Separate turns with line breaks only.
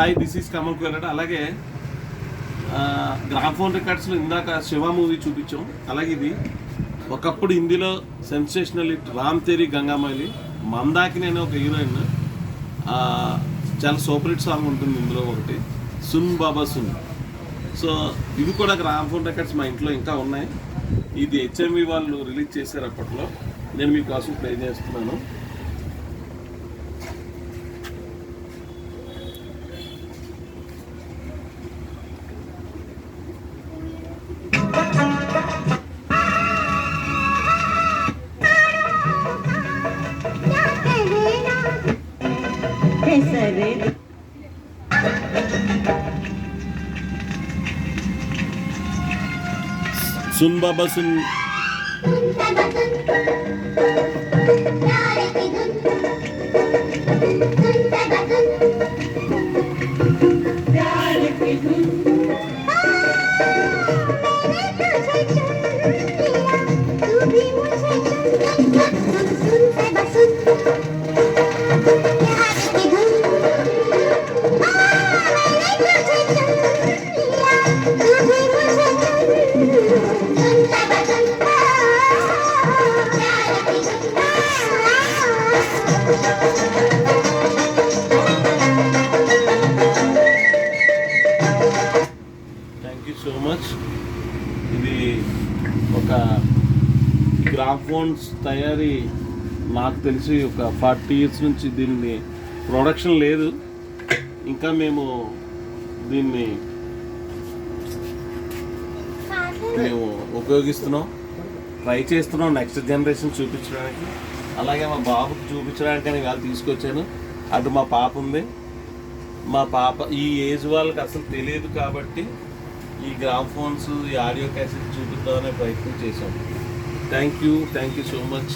Hi this is Kamal కువెల్లట అలాగే గ్రాఫోన్ రికార్డ్స్లో ఇందాక శివ మూవీ చూపించాం. అలాగే ఇది ఒకప్పుడు హిందీలో సెన్సేషనల్ హిట్ రామ్ తేరి గంగామైలి మందాకిని అనే ఒక హీరోయిన్. చాలా సూపర్ హిట్ సాంగ్ ఉంటుంది ఇందులో ఒకటి సున్ బాబా సున్. సో ఇవి కూడా గ్రాఫోన్ రికార్డ్స్ మా ఇంట్లో ఇంకా ఉన్నాయి. ఇది హెచ్ఎంవి వాళ్ళు రిలీజ్ చేశారు అప్పట్లో. నేను మీకోసం ప్లే చేస్తున్నాను.
సరే
సున్ బాబా సున్ థ్యాంక్ యూ సో మచ్. ఇది ఒక గ్రాఫోన్స్ తయారీ నాకు తెలిసి ఒక ఫార్టీ ఇయర్స్ నుంచి దీన్ని ప్రొడక్షన్ లేదు. ఇంకా మేము దీన్ని మేము ఉపయోగిస్తున్నాం. ట్రై చేస్తున్నాం నెక్స్ట్ జనరేషన్ చూపించడానికి. అలాగే మా బాబుకి చూపించడానికి అని వాళ్ళు తీసుకొచ్చాను. అటు మా పాప ఉంది. మా పాప ఈ ఏజ్ వాళ్ళకి అసలు తెలియదు కాబట్టి ఈ గ్రామ్ ఫోన్స్ ఈ ఆడియో క్యాసెట్ చూపిద్దామనే ప్రయత్నం చేశాం. Thank you thank you so much